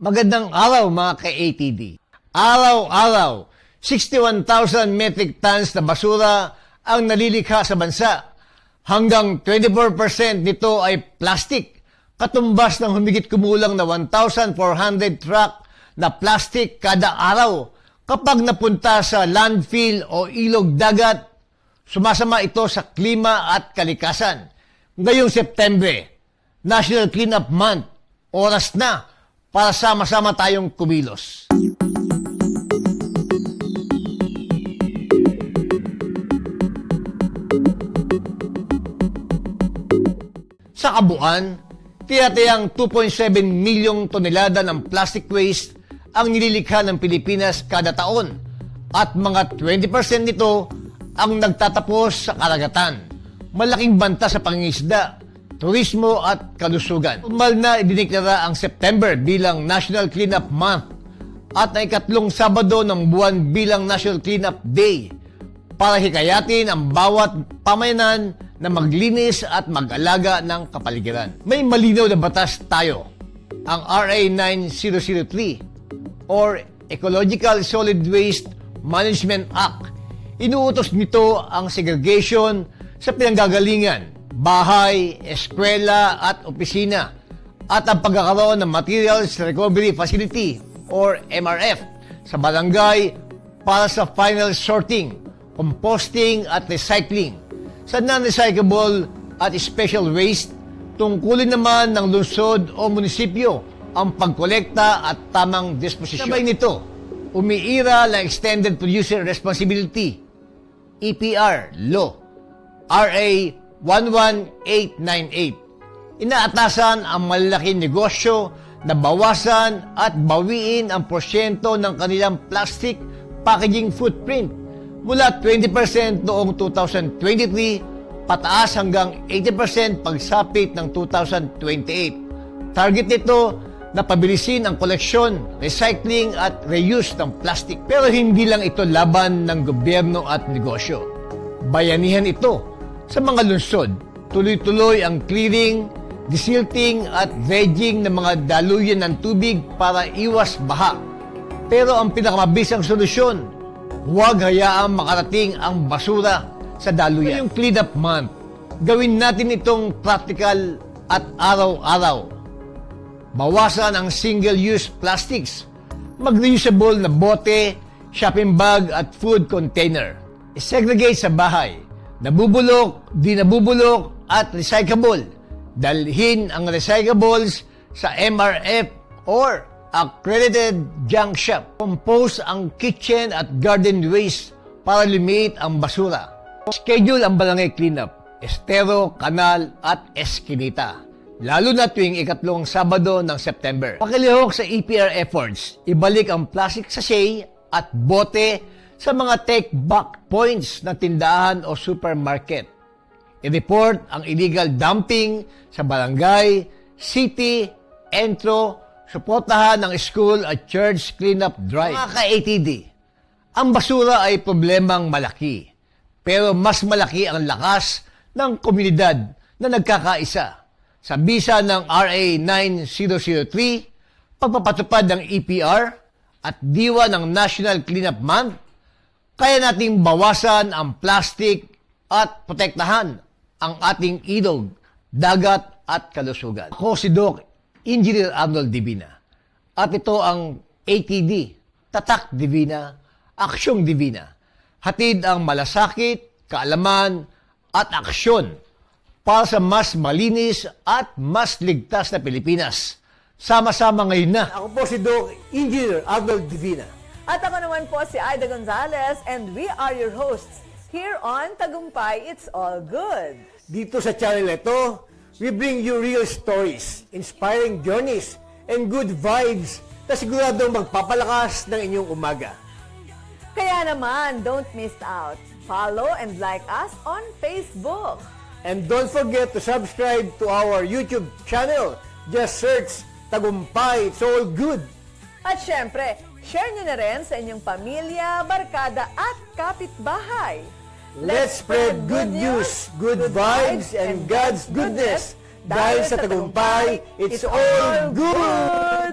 Magandang araw mga ka-ATD. Araw-araw, 61,000 metric tons na basura ang nalilikha sa bansa. Hanggang 24% nito ay plastic, katumbas ng humigit kumulang na 1,400 truck na plastic kada araw. Kapag napunta sa landfill o ilog dagat, sumasama ito sa klima at kalikasan. Ngayong September, National Cleanup Month, oras na para sama-sama tayong kumilos. Sa kabuuan, tiyatayang 2.7 milyong tonelada ng plastic waste ang nililikha ng Pilipinas kada taon at mga 20% nito ang nagtatapos sa karagatan. Malaking banta sa pangingisda, turismo at kalusugan. Formal na idineklara ang September bilang National Cleanup Month at ang ikatlong Sabado ng buwan bilang National Cleanup Day para hikayatin ang bawat pamayanan na maglinis at mag-alaga ng kapaligiran. May malinaw na batas tayo, ang RA 9003 or Ecological Solid Waste Management Act. Inuutos nito ang segregation sa pinanggagalingan, bahay, eskwela at opisina at ang pagkakaroon ng Materials Recovery Facility or MRF sa barangay para sa final sorting, composting at recycling. Sa non-recyclable at special waste, tungkulin naman ng lungsod o munisipyo ang pagkolekta at tamang disposisyon. Sabay nito, umiira ng Extended Producer Responsibility, EPR Law, RA 11898. Inaatasan ang malalaking negosyo na bawasan at bawiin ang porsyento ng kanilang plastic packaging footprint mula 20% noong 2023 pataas hanggang 80% pagsapit ng 2028. Target nito na pabilisin ang koleksyon, recycling at reuse ng plastic. Pero hindi lang ito laban ng gobyerno at negosyo. Bayanihan ito sa mga lungsod. Tuloy-tuloy ang clearing, desilting at dredging ng mga daluyan ng tubig para iwas baha. Pero ang pinakamabisang solusyon, huwag hayaang makarating ang basura sa daluyan. Yung cleanup month, gawin natin itong practical at araw-araw. Bawasan ang single-use plastics. Mag-reusable na bote, shopping bag at food container. I-segregate sa bahay. Nabubulok, di nabubulok at recyclable. Dalhin ang recyclables sa MRF or accredited junk shop. Compose ang kitchen at garden waste para limit ang basura. Schedule ang barangay cleanup, estero, kanal at eskinita. Lalo na tuwing ikatlong Sabado ng September. Pakilihok sa EPR efforts, ibalik ang plastic sachet at bote sa mga take-back points ng tindahan o supermarket. I-report ang illegal dumping sa barangay, city, entro, suportahan ng school at church cleanup drive. Mga ka-ATD, ang basura ay problemang malaki, pero mas malaki ang lakas ng komunidad na nagkakaisa. Sa bisa ng RA 9003, pagpapatupad ng EPR at diwa ng National Cleanup Month, kaya nating bawasan ang plastic at protektahan ang ating ilog, dagat at kalusugan. Ako si Doc Engineer Arnold Divina. At ito ang ATD, Tatak Divina, Aksyong Divina. Hatid ang malasakit, kaalaman at aksyon para sa mas malinis at mas ligtas na Pilipinas. Sama-sama ngayon na. Ako po si Doc Engineer Arnold Divina. At ako naman po si Aida Gonzalez and we are your hosts here on Tagumpay It's All Good. Dito sa channel ito, we bring you real stories, inspiring journeys, and good vibes na siguradong magpapalakas ng inyong umaga. Kaya naman, don't miss out. Follow and like us on Facebook. And don't forget to subscribe to our YouTube channel. Just search Tagumpay, it's all good. At syempre, share nyo na rin sa inyong pamilya, barkada at kapitbahay. Let's spread good news, good vibes, and God's goodness. Dahil sa Tagumpay, it's all good!